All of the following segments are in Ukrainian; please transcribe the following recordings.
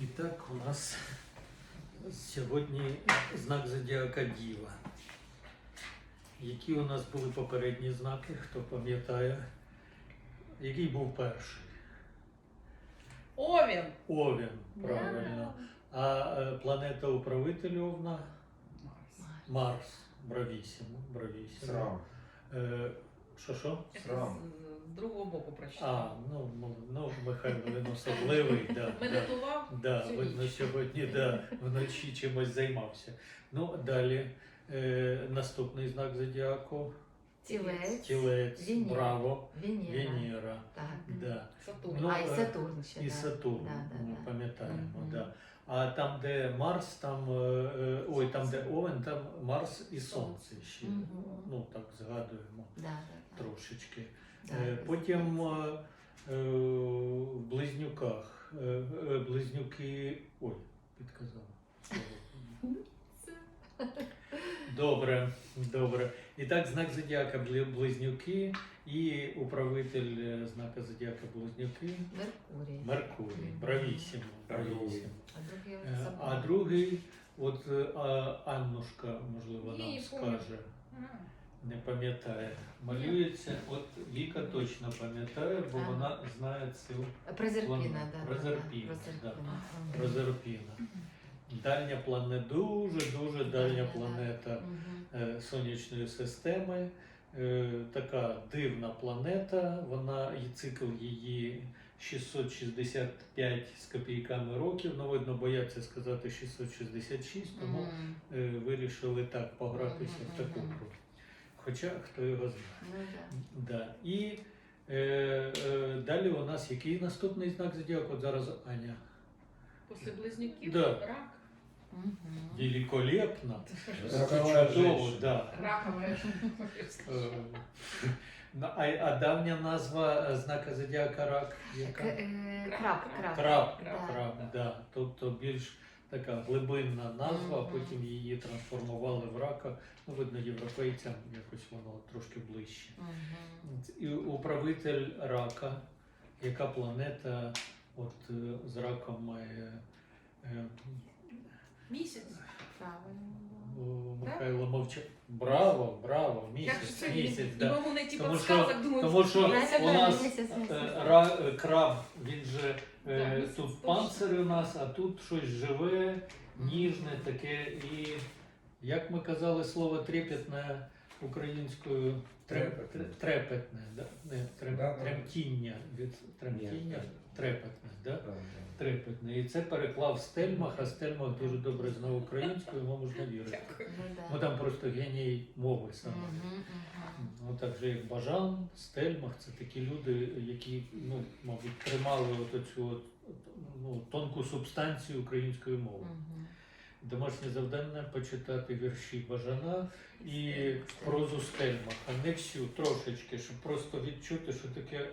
І так у нас сьогодні знак зодіака Діва. Які у нас були попередні знаки, хто пам'ятає? Який був перший? Овен. Овен, правильно. А е, планета управитель Овна Марс. Бравісімо. Бравісімо. Що що? Срам. з- другого боку А, прочитав. ну, ну, ну Михайло, він особливий, да. Медитував Да, всю видно, ніч. сьогодні да, вночі чимось займався. Ну, далі е, наступний знак зодіаку. Тілець, Тілець, Венера. браво, Венера. Венера. Так. Да. Сатурн. Ну, а, і е, Сатурн ще. І да. Сатурн, Да, да, ми да. пам'ятаємо. Мгм. Да. А там, де Марс, там, е, е, ой, там, де Овен, там Марс і Сонце ще. Мгм. Ну, так згадуємо Да, трошечки. Да, Е, Потім в близнюках. Близнюки. Ой, підказав. Добре, добре. І так, знак зодіака близнюки і управитель е, знака зодіака близнюки Меркурій. Меркурій. Бравісімо. бравісімо. А другий Е, А Сатурн. другий, от е, а, Аннушка, можливо, нам скаже. Не пам'ятає. Малюється, от Віка точно пам'ятає, бо вона знає цю Прозерпіна, План- да. Прозерпіна, да, да. Прозерпіна. Прозерпіна. Дальня планета, дуже-дуже дальня планета е, сонячної системи. Е, Така дивна планета. Вона і цикл її 665 з копійками років. Ну, видно, бояться сказати 666, тому е, вирішили так погратися в таку гру. Хоча хто його знає. Ну, да. І е, е, далі у нас який наступний знак зодіаку? От зараз Аня. Після близнюків Да. рак. Мгм. Великолепно. Ракова Чудово, да. Ракове. Ну, А, а давня назва знака зодіака рак яка? е, Краб, краб. Краб, краб, да. Тобто більш така глибинна назва, а потім її трансформували в рака. Ну, видно, європейцям якось воно трошки ближче. І управитель рака, яка планета от е, з раком має Місяць. Правильно. Михайло мовча. Браво, браво, місяць, сьогодні місяць. не Да. можу знайти Тому підсказок, думаю, Тому що Місяць, у нас місяць, місяць. е, ра, е, краб, він же Да, е, місяць тут точно. панцир у нас, а тут щось живе, ніжне таке і, як ми казали, слово трепетне українською треп- Трепетне. трепетне, да? Не, трем- Да, да. тремтіння від тремтіння, Ні. Трепетне, да? Трепетне. І це переклав Стельмах, а Стельмах дуже добре знав українську, йому можна вірити. Ну, да. Ну там просто геній мови саме. Ну, так же як Бажан, Стельмах, це такі люди, які, ну, мабуть, тримали от цю от, ну, тонку субстанцію української мови. Домашнє завдання почитати вірші Бажана і прозу Стельмаха. Не всю, трошечки, щоб просто відчути, що таке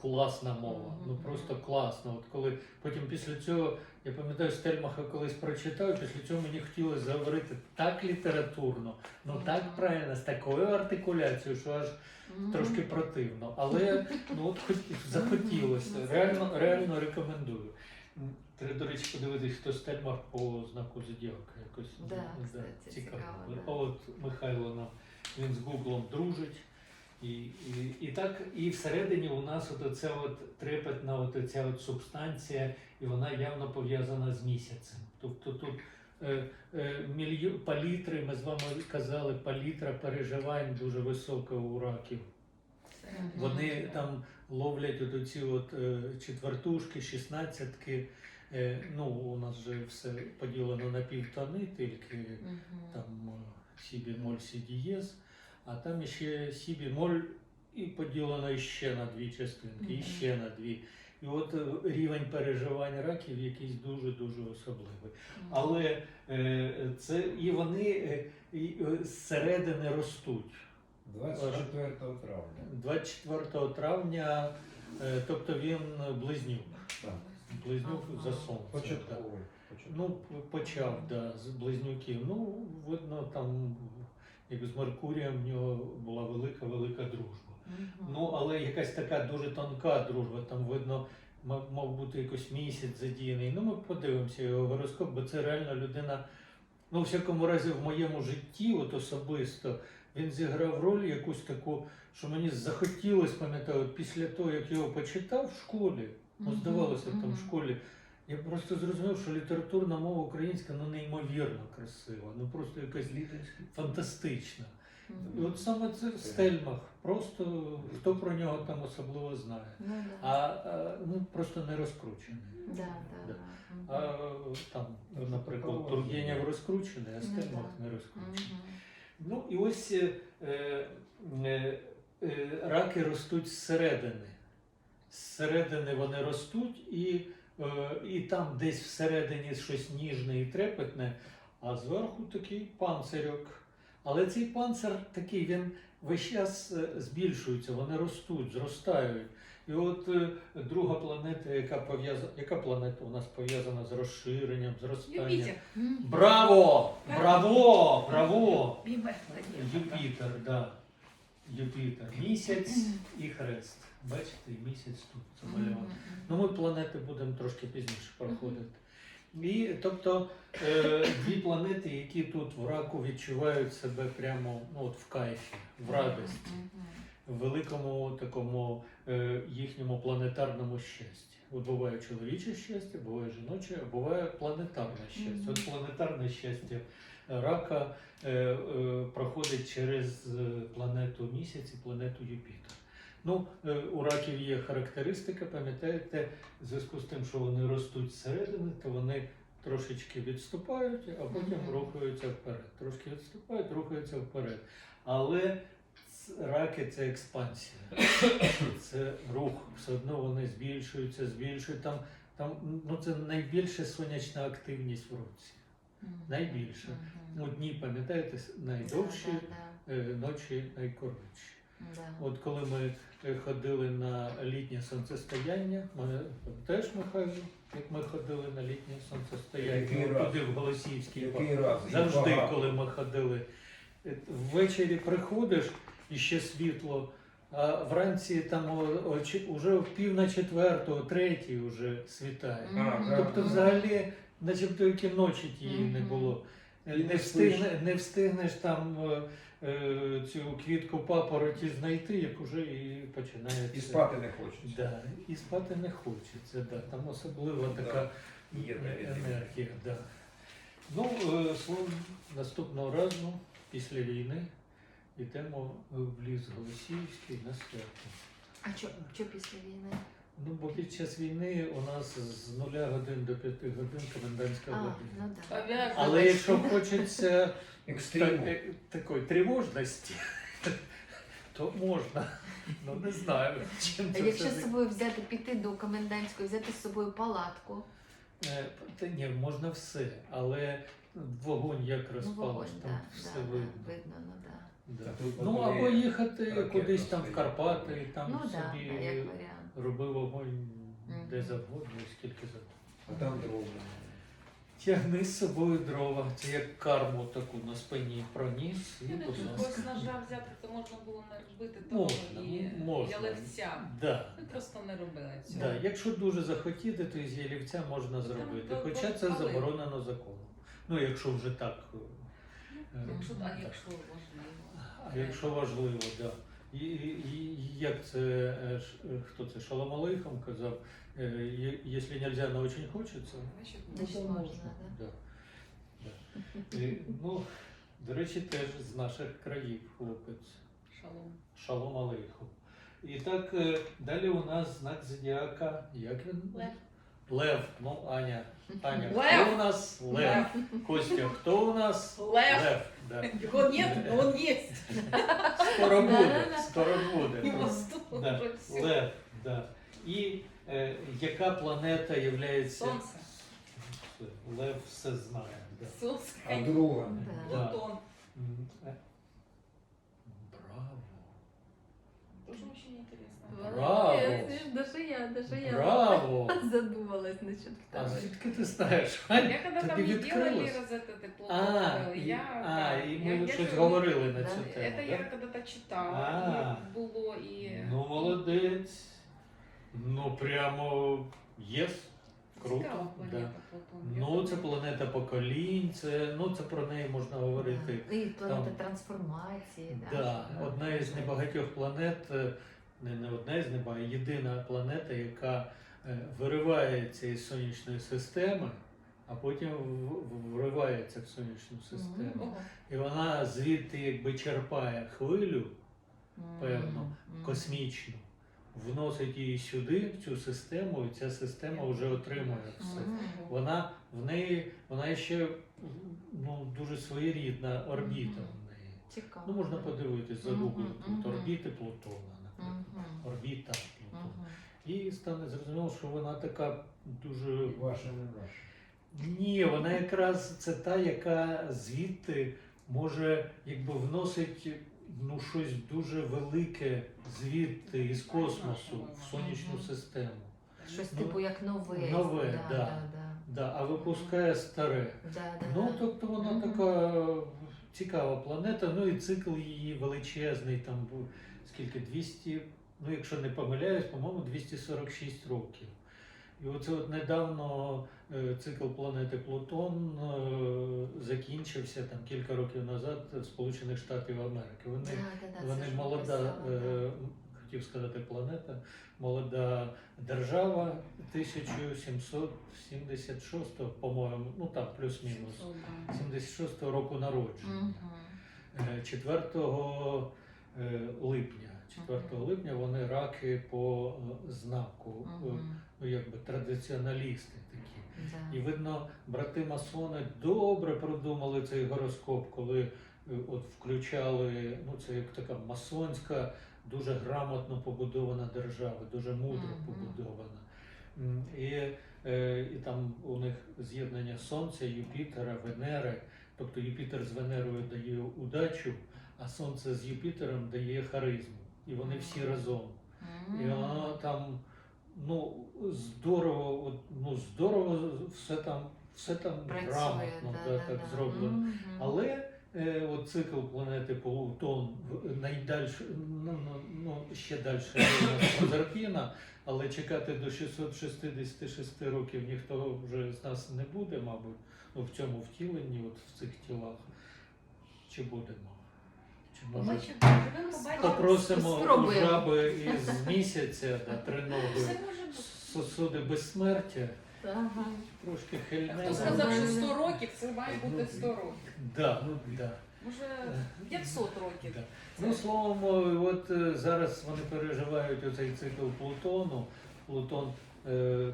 класна мова. Ну просто класно. От коли потім після цього, я пам'ятаю, Стельмаха колись прочитав, після цього мені хотілося заговорити так літературно, ну так правильно, з такою артикуляцією, що аж трошки противно. Але ну от хоч захотілося. Ну, Реально, реально рекомендую. Треба, до речі, подивитись, хто Стельмах по знаку зодіака. Якось Да, ну, кстати, цікаво. цікаво, да. от Михайло нам він з Гуглом дружить. І, і, і так, і всередині у нас от оця от трепетна от оця от субстанція, і вона явно пов'язана з місяцем. Тобто тут е, е, мільйон палітри, ми з вами казали, палітра переживань дуже висока у раків. Вони там ловлять от оці от е, четвертушки, шістнадцятки. Е, ну, у нас же все поділено на півтони, тільки там е, сі бемоль, сі дієз, а там ще сі бемоль і поділено ще на дві частинки, і ще на дві. І от е, рівень переживань раків якийсь дуже-дуже особливий. Але е, це і вони е, і, зсередини ростуть. 24 травня. 24 травня, е, тобто він близнюк. Так. Близнюк Ага. за сонце. Початковий. Ну, почав, да, з близнюків. Ну, видно, там, як з Меркурієм, в нього була велика-велика дружба. Мгм. Ну, але якась така дуже тонка дружба. Там видно, мав, бути якось місяць задіяний. Ну, ми подивимося його гороскоп, бо це реально людина. Ну, у всякому разі, в моєму житті, от особисто, він зіграв роль якусь таку, що мені захотілося, пам'ятаю, після того, як його почитав в школі, ну, здавалося там в школі. Я просто зрозумів, що літературна мова українська ну неймовірно красива, ну просто якась фантастична. І Мгм. от саме це в Стельмах. Просто хто про нього там особливо знає. Ну, А, а ну просто не розкручений. Да, да, Да. А там, наприклад, Тургенєв розкручений, а Ну, Стельмах да. не розкручений. Мгм. Ну і ось е, е, е, раки ростуть зсередини. Зсередини вони ростуть, і, е, і там десь всередині щось ніжне і трепетне, а зверху такий панцирьок. Але цей панцир такий, він весь час е, збільшується, вони ростуть, зростають. І от е, друга планета, яка пов'язана, яка планета у нас пов'язана з розширенням, зростанням. Юпітер. Браво! Браво! Браво! Юпітер, да. Юпітер. Місяць і хрест. Бачите, і місяць тут замальований. Ну, ми планети будемо трошки пізніше проходити. І тобто е, дві планети, які тут в раку відчувають себе прямо ну, от в кайфі, в радості, в великому такому е, їхньому планетарному щасті. От буває чоловіче щастя, буває жіноче, а буває планетарне щастя. От планетарне щастя рака е, е, проходить через е, планету місяць і планету Юпітер. Ну, у раків є характеристика, пам'ятаєте, в зв'язку з тим, що вони ростуть зсередини, то вони трошечки відступають, а потім рухаються вперед. Трошки відступають, рухаються вперед. Але раки це експансія, це рух. Все одно вони збільшуються, збільшують. Там, там ну, це найбільша сонячна активність в році. Найбільше. Ну, дні, пам'ятаєте, найдовші, Да, да, е, ночі найкоротші. да. От коли ми е, ходили на літнє сонцестояння, ми теж Михайло, як ми ходили на літнє сонцестояння, туди в Голосіївський парк. Раз? Завжди, багато. коли ми ходили, е, ввечері приходиш і ще світло, а вранці там о- о, уже пів на четверту, третій вже світає. Мгм. да. Тобто, взагалі, начебто які ночі тієї не було. Е, І Не, не встигне, не встигнеш там е, е, цю квітку папороті знайти, як уже і починається. І спати не хочеться. Да, і спати не хочеться. Да. Там особлива Да. така Є навіть. енергія. Да. Ну, е, наступного разу, після війни, йдемо в ліс Голосіївський на свято. А що, що після війни? Ну, бо під час війни у нас з нуля годин до п'яти годин комендантська А, година. ну да. Пов'язано. Але якщо хочеться Екстриму. та- е, такої тривожності, то можна. Ну не знаю, чим А це якщо все з собою взяти, піти до комендантської, взяти з собою палатку, Е, Та ні, можна все, але вогонь як ну розпалиш, вогонь, там да, все да, видно. да, видно, ну да. Да. Та тут Ну або їхати кудись там в стоїть. Карпати, і там Ну да, собі да, як варіант. Роби вогонь де завгодно, і скільки завгодно. А там дрова. Тягни з собою дрова, це як карму таку на спині проніс і Я не будь ласка. когось ножа взяти, то можна було не робити того Можна, і м- можна. ялевця. Да. Ми просто не робили цього. Да, якщо дуже захотіти, то із ялівця можна Там зробити. до- Хоча до це пали. заборонено законом. Ну, якщо вже так. е, Якщо, а так. якщо важливо. А якщо важливо, так. Да. І, і, і як це е, хто це Шалом Алейхам казав, е, якщо нельзя, но очень хочеться, Значить, ну, Значить, то можна, можна. да? Да. І, ну, до речі, теж з наших країв хлопець. шалом. Шалом Алейху. І так е, далі у нас знак зодіака. Як він? Лев. Лев. Ну, Аня. Аня, Лев. хто у нас? Лев. Костя, хто у нас? Лев. Лев. Да. Його нет, но он есть. Скоро буде. Скоро буде. Воздух Да. Лев, да. І е, яка планета є Сонце. Лев все знає. Да. Сонце. А друга. Да. Да. Плутон. М, е. Браво. Тоже очень интересно. Браво. Даже я, даже я Браво! задумалась насчет А второй. звідки ти знаєш? Я когда там Тобі не делали відкрилось? А, і, я, а, да, і я- ми я щось говорили на Да. цю тему. Это я да? когда-то читала, А. було і... Ну, молодець. Ну, прямо єс, круто. Цікава Да. планета Плутон. Я Ну, це думаю. планета поколінь, це, ну, це про неї можна говорити. І планета трансформації. Да, Да. одна із небагатьох планет, е, не, не одна із небагатьох, єдина планета, яка е, виривається із сонячної системи, а потім вривається в сонячну систему. І вона звідти якби черпає хвилю певно, космічну, вносить її сюди, в цю систему, і ця система вже отримує все. Вона в неї, вона ще ну, дуже своєрідна орбіта в неї. Цікаво. Ну, можна подивитись, загуглити мгм. орбіти Плутона, Мгм. Орбіта. Мгм. І стане зрозуміло, що вона така дуже. Ваша не ваша. Ні, вона якраз це та, яка звідти може якби вносить ну, щось дуже велике звідти із космосу в сонячну систему. Щось Ну, типу як нове. нове, да. да. Да, да. Да, а випускає старе. Да, да, Ну, да. тобто вона така цікава планета, ну і цикл її величезний, там був скільки 200, ну якщо не помиляюсь, по-моєму, 246 років. І оце от недавно е, цикл планети Плутон е, закінчився там кілька років назад в Сполучених Штатів Америки. Вони, Да, да, вони молода, е, хотів сказати, планета, молода держава 1776, по-моєму, ну там плюс-мінус. 700, да. 76 року народження. Е, 4 е, липня. 4 Мгм. липня вони раки по е, знаку, е, ну якби традиціоналісти такі. І видно, брати масони добре продумали цей гороскоп, коли е, от включали, ну це як така масонська, дуже грамотно побудована держава, дуже мудро побудована. І, е, і там у них з'єднання Сонця, Юпітера, Венери. Тобто Юпітер з Венерою дає удачу, а Сонце з Юпітером дає харизму. І вони всі разом. І Мгм. воно там, ну, здорово, ну, здорово все там, все там Працює, грамотно да, да, так да. зроблено. Мгм. Але е, от цикл планети Плутон найдальше, ну, ну, ну ще далі Прозерпіна, але чекати до 666 років ніхто вже з нас не буде, мабуть, ну, в цьому втіленні, от в цих тілах. Чи будемо? Може Побачимо, живемо, побачимо. попросимо у Спробуємо. жаби із місяця Все може бути. сосуди безсмертя, Ага. трошки Хто хильне. сказав, що 100 років, це має бути 100 років. Да, да. Може 500 років. Да. Ну, словом, от е, зараз вони переживають оцей цикл Плутону. Плутон е,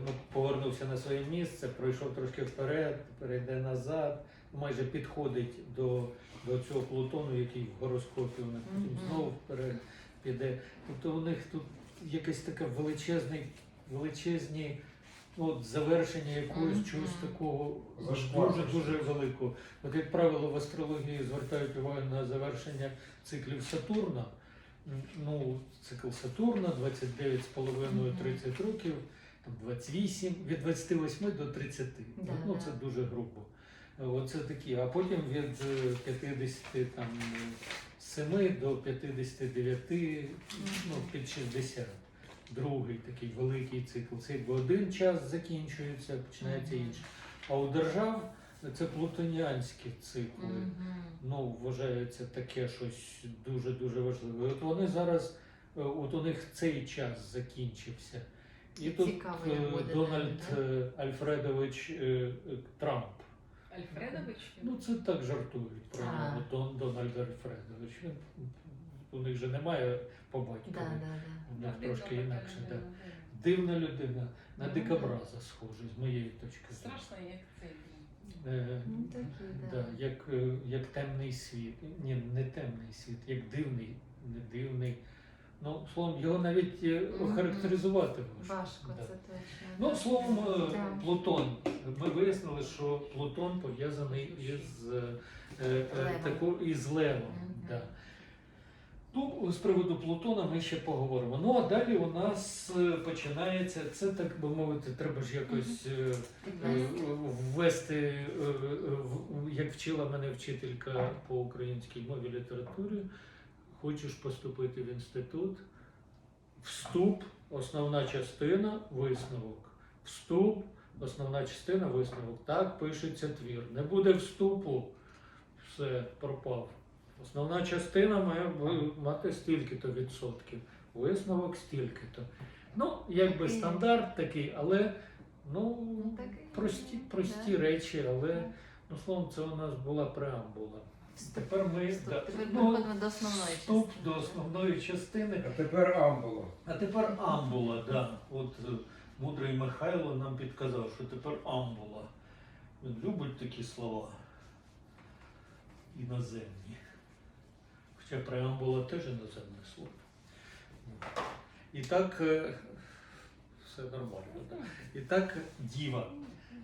ну, повернувся на своє місце, пройшов трошки вперед, перейде назад, майже підходить до, до цього Плутону, який в гороскопі у них потім знову вперед піде. Тобто у них тут якесь таке величезний, величезні ну, от завершення якогось чогось такого дуже дуже великого. От як правило, в астрології звертають увагу на завершення циклів Сатурна. Ну, цикл Сатурна 29,5-30 років, там 28, від 28 до 30. Да, ну, да. це дуже грубо. Оце такі. А потім від е, 50 там, е, 7 до 59, ну, під 60. Другий такий великий цикл. Це якби один час закінчується, починається інший. А у держав це плутоніанські цикли. Мгм. Ну, вважається таке щось дуже-дуже важливе. От вони зараз, е, от у них цей час закінчився. І тут Цікаво, е, буде Дональд Альфредович Трамп. Альфредович? Ну, це так жартують про А. нього. Дон, Дональд Альфредович. Він, у них же немає по батькові. Да, да, да. У них трошки інакше. Да. Дивна людина, на Ну, дикобраза схожий, з моєї точки зору. Страшно, як цей. Е, Ну, такі, да. да, як, е, як темний світ. Ні, не темний світ, як дивний, не дивний. Ну, словом, його навіть е, охарактеризувати важко. Важко, Да. це точно. Ну, словом, е, Да. Плутон. Ми вияснили, що Плутон пов'язаний із, е, е, Левом. таку, із Левом. Мгм. Да. Ну, з приводу Плутона ми ще поговоримо. Ну, а далі у нас е, починається, це так би мовити, треба ж якось е, е, ввести, е, е, як вчила мене вчителька по українській мові літературі. Хочеш поступити в інститут, вступ, основна частина, висновок. вступ, основна частина висновок. Так пишеться твір. Не буде вступу, все пропав. Основна частина має мати стільки-то відсотків, висновок стільки-то. Ну, якби стандарт такий, але ну, Ну, прості, прості речі, але ну, словом, це у нас була преамбула. Тепер ми Вступ. да, Тепер ну, переходимо до основної вступ частини. до основної частини. А тепер амбула. А тепер амбула, да. От е, мудрий Михайло нам підказав, що тепер амбула. Він любить такі слова іноземні. Хоча преамбула теж іноземне слово. І так, е, все нормально. Да? І так, діва.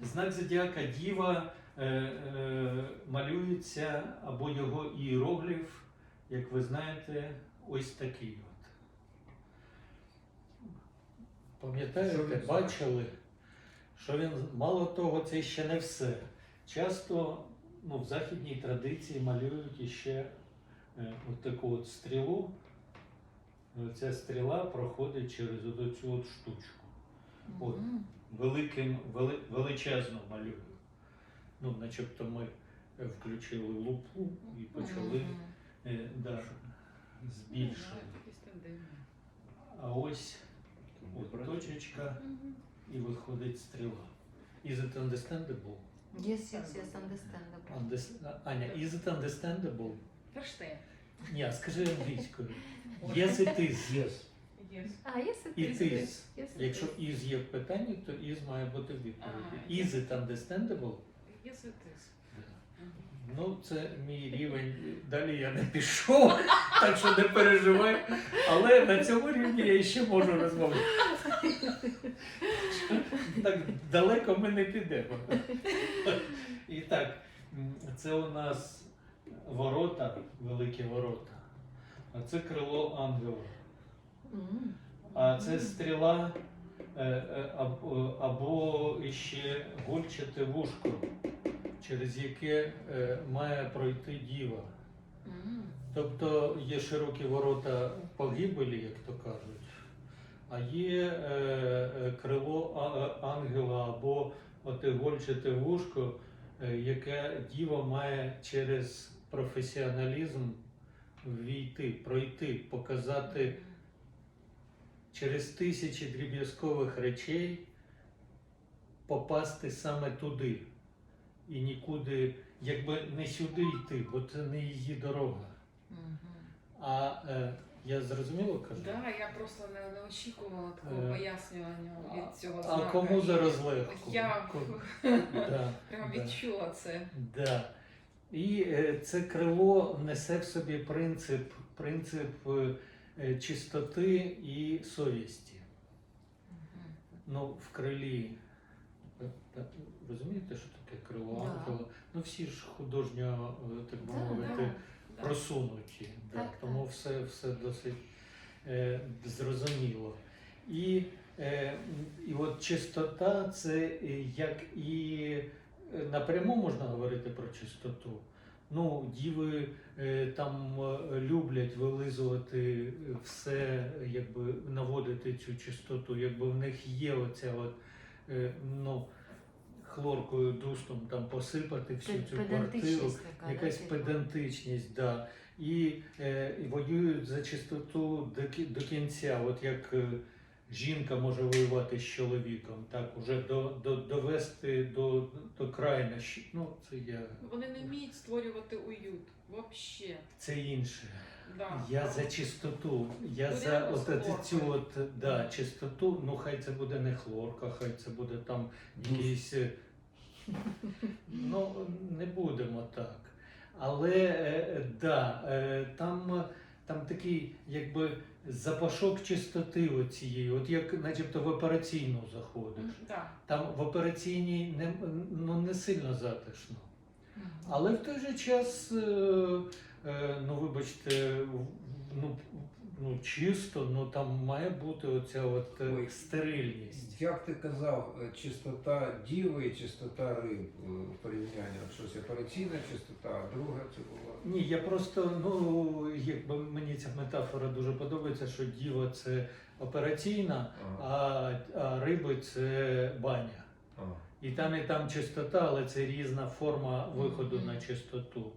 Знак зодіака діва малюється або його іерогліф, як ви знаєте, ось такий от. Пам'ятаєте, бачили, що він мало того, це ще не все. Часто ну, в західній традиції малюють іще е, от таку от стрілу. Ця стріла проходить через от цю от штучку. От. Великим, вели, величезно малюю. Ну, начебто ми е, включили лупу і почали е, да, дивні. А ось от точечка і виходить стріла. Is it understandable? Yes, yes, yes, understandable. Unders- Аня, is it understandable? Ферштейн. Ні, скажи англійською. Yes, it is. Yes. А, yes, it It is. is. Yes, it Якщо is. is є в питанні, то is має бути в відповіді. Is it understandable? Є ситис. Ну, це мій рівень. Далі я не пішов, так що не переживай. Але на цьому рівні я ще можу розмовляти. Так далеко ми не підемо. І так, це у нас ворота, великі ворота. А це крило ангела. А це стріла або, або ще гольчате вушко, через яке е, має пройти діва. Тобто є широкі ворота погибелі, як то кажуть, а є е, е, крило е, ангела або оте гольчате вушко, е, яке діва має через професіоналізм війти, пройти, показати через тисячі дріб'язкових речей попасти саме туди. І нікуди, якби не сюди йти, бо це не її дорога. А е, я зрозуміло кажу? Да, я просто не, не очікувала такого Е, пояснювання від цього А знака. кому зараз легко? Я? Да, прям да. відчула це. Да. І е, це крило несе в собі принцип, принцип е, е, чистоти і совісті. Ну, в крилі. Розумієте, що таке крило Да. ангела? Ну всі ж художньо, е, так би Да, мовити, да. Просунуті. Да, Так, тому так. все, все досить е, зрозуміло. І, е, і от чистота це як і напряму можна говорити про чистоту. Ну, діви е, там е, люблять вилизувати все, якби наводити цю чистоту, якби в них є оця от, е, ну, хлоркою дустом там посипати всю цю квартиру така, якась да, типу? педантичність, да. І, е, і воюють за чистоту до, кінця, от як е, жінка може воювати з чоловіком, так, уже до, до, довести до, до крайнощі. Ну, це я Вони не вміють створювати уют. Вообще. це інше. Да. Я за чистоту, я Буде за от, от цю от, да, чистоту, ну хай це буде не хлорка, хай це буде там якийсь. е, Ну, не будемо так. Але е, да, е, там, там такий якби запашок чистоти оцієї, от як начебто в операційну заходиш. Да. Там в операційній не, ну, не сильно затишно. Мгм. Але в той же час, е, е, ну вибачте, ну, ну, чисто, ну там має бути оця от е, Ой. стерильність. Як ти казав, е, чистота діви і чистота риб е, в порівнянні? От щось операційна чистота, а друга це була. Ні, я просто, ну, якби мені ця метафора дуже подобається, що діва це операційна, А, а, а риби це баня. а. І там, і там чистота, але це різна форма виходу на чистоту.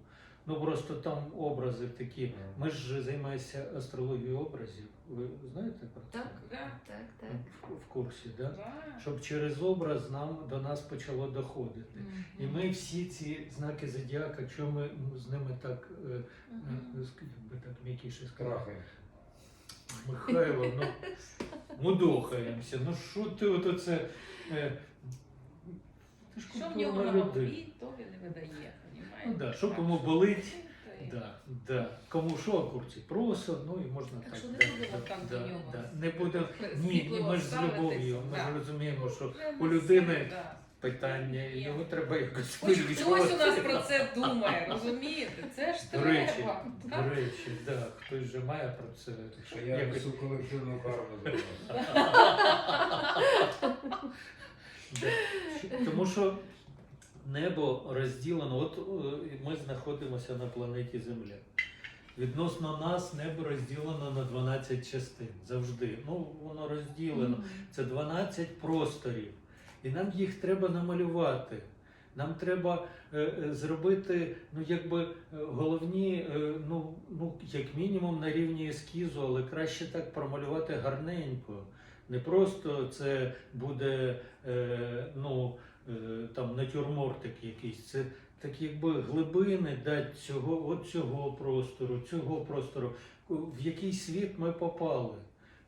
Ну просто там образи такі. Ми ж займаємося астрологією образів. Ви знаєте про це? Так. Да, Так, так. В, в курсі, да? да. Щоб через образ нам до нас почало доходити. І ми всі ці знаки зодіака, що ми з ними так, е, е, Мгм. як би так м'якіше сказати, Крахи. Михайло, ну мудохаємося. Ну що ти от оце. Е, ти ж Що в нього на голові, то він і видає? Ну да, що Так кому болить, Да, да. Кому що огурці просо, ну і можна Так так. що не да, будемо да, там да, нього да. Не будемо. Ні, ні, ми ж з любов'ю. Ми да. ж розуміємо, що у людини да. питання, і його треба якось Хоч хтось у нас про це думає, розумієте? Це ж До речі, треба. до так? речі, да, хтось же має про це. Так що я якось- несу колективну карму за вас. Да. Тому що небо розділено, от е, ми знаходимося на планеті Земля. Відносно нас небо розділено на 12 частин завжди. Ну, воно розділено. Це 12 просторів. І нам їх треба намалювати. Нам треба е, е, зробити ну, якби, головні, е, ну, ну, як мінімум на рівні ескізу, але краще так промалювати гарненько. Не просто це буде е, ну, там, натюрмортик якийсь. Це так якби глибини дати цього, от цього простору, цього простору, в який світ ми попали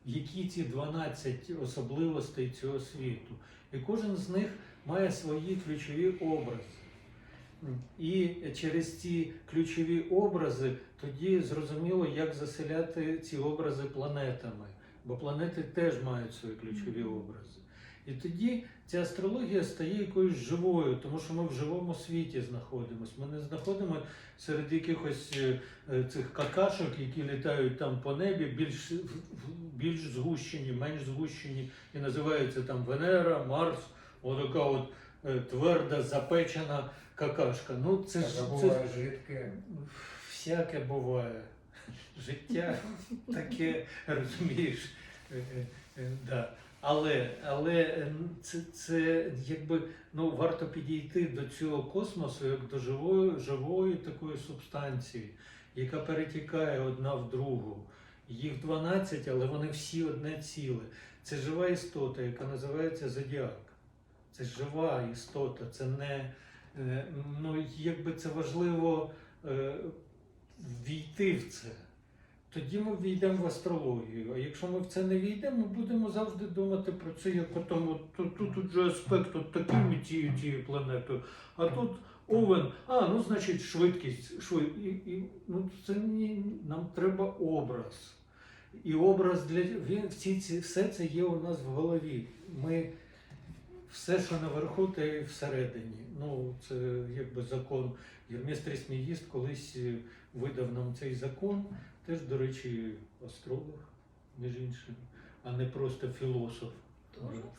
в які ці 12 особливостей цього світу. І кожен з них має свої ключові образи. І через ці ключові образи тоді зрозуміло, як заселяти ці образи планетами. Бо планети теж мають свої ключові образи. І тоді ця астрологія стає якоюсь живою, тому що ми в живому світі знаходимося. Ми не знаходимося серед якихось е, е, цих какашок, які літають там по небі, більш, більш згущені, менш згущені, і називаються там Венера, Марс, отака от е, тверда, запечена какашка. Ну, це ж це, жидке. всяке буває. Життя таке, розумієш. Да. Але, але е, це, це якби ну, варто підійти до цього космосу як до живої, живої такої субстанції, яка перетікає одна в другу. Їх 12, але вони всі одне ціле. Це жива істота, яка називається зодіак. Це жива істота, це не е, ну, якби це важливо е, війти в це. Тоді ми війдемо в астрологію. А якщо ми в це не війдемо, ми будемо завжди думати про це, як от, тут, тут, тут же аспект от таким і цією цією планетою. А тут овен, а ну значить швидкість, швид... і, і, ну, це ні, нам треба образ. І образ для він всі ці все це є у нас в голові. Ми все, що наверху, те і всередині. Ну, це якби закон. Єрміс Трисміїст колись е, видав нам цей закон, теж, до речі, астролог, між іншим, а не просто філософ. Дуже строго.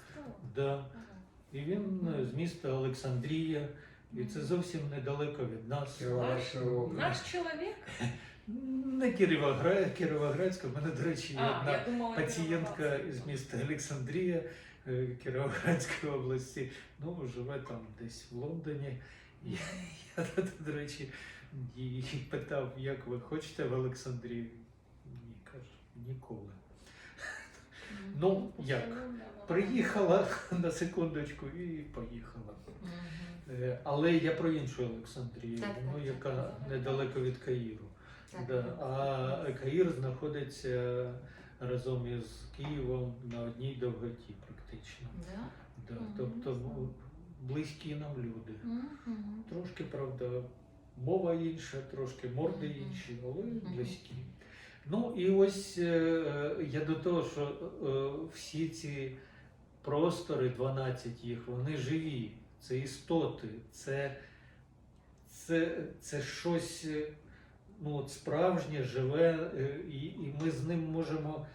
Да. Ага. І він е, з міста Олександрія, і це зовсім недалеко від нас. Область. Наш чоловік? Не Кіровоград, Кіровоградська, в мене, до речі, є А, одна думала, пацієнтка із міста Олександрія е, Кіровоградської області. Ну, живе там десь в Лондоні. І я, до речі, її питав, як ви хочете в Олександрію? Ні, каже, ніколи. Ну, як? Приїхала на секундочку і поїхала. Е, Але я про іншу Олександрію, ну, яка недалеко від Каїру. Да. А Каїр знаходиться разом із Києвом на одній довготі, практично. Да? Да. Тобто близькі нам люди. Трошки, правда, мова інша, трошки морди інші, але близькі. Ну і ось е, е, я до того, що е, всі ці простори, 12 їх, вони живі, це істоти, це, це, це щось, ну, от справжнє, живе, і, і ми з ним можемо.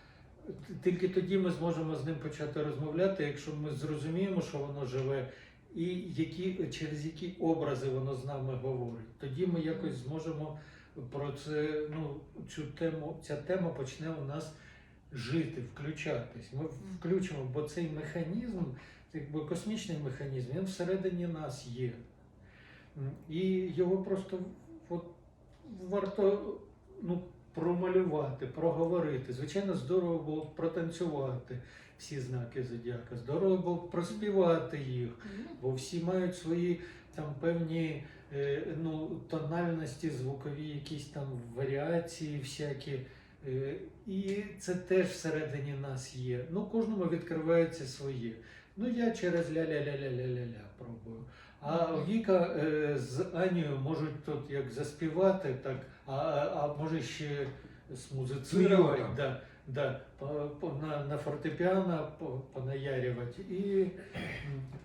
Тільки тоді ми зможемо з ним почати розмовляти, якщо ми зрозуміємо, що воно живе, і які, через які образи воно з нами говорить. Тоді ми якось зможемо про це, ну, цю тему, ця тема почне у нас жити, включатись. Ми включимо, бо цей механізм, якби космічний механізм, він всередині нас є. І його просто от, варто ну, промалювати, проговорити. Звичайно, здорово було протанцювати всі знаки зодіака, здорово було б проспівати їх, бо всі мають свої там певні е, ну, тональності, звукові, якісь там варіації всякі. Е, І це теж всередині нас є. Ну, кожному відкривається своє. Ну, я через ля-ля-ля-ля-ля-ля-ля пробую. А Віка е, з Анією можуть тут як заспівати, так, а, а може ще смузицирувати, да, да, на, на фортепіано по, понаярювати. І,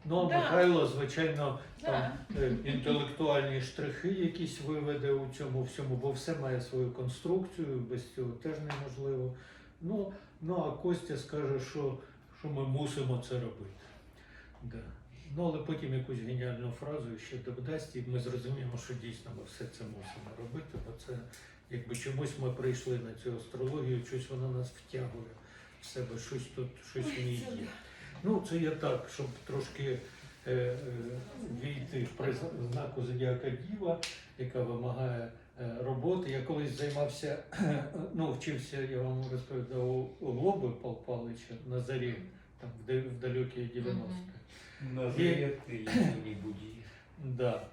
ну, Да. Михайло, звичайно, Да. е, інтелектуальні штрихи якісь виведе у цьому всьому, бо все має свою конструкцію, без цього теж неможливо. Ну, ну а Костя скаже, що, що ми мусимо це робити. Да. Ну, але потім якусь геніальну фразу ще додасть, і ми зрозуміємо, що дійсно ми все це мусимо робити, бо це якби чомусь ми прийшли на цю астрологію, щось вона нас втягує в себе, щось тут, щось в ній є. Ну, це я так, щоб трошки е, е, війти в знаку зодіака Діва, яка вимагає е, роботи. Я колись займався, ну, вчився, я вам розповідав, у- Лоби Пал Палича на зарі, там в, де- в далекі 90-ті. Назовет не буди. Да.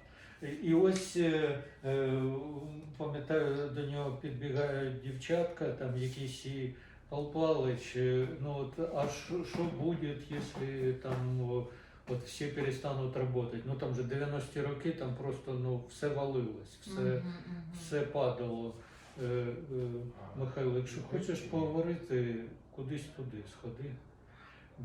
І- ось е, е, пам'ятаю, до нього підбігають дівчатка, там якісь і Пал Палич, е, ну от, а що, що буде, якщо там от всі перестануть працювати? Ну там же 90-ті роки там просто ну, все валилось, все, все падало. Е, е, Михайло, якщо хочеш поговорити, кудись туди сходи.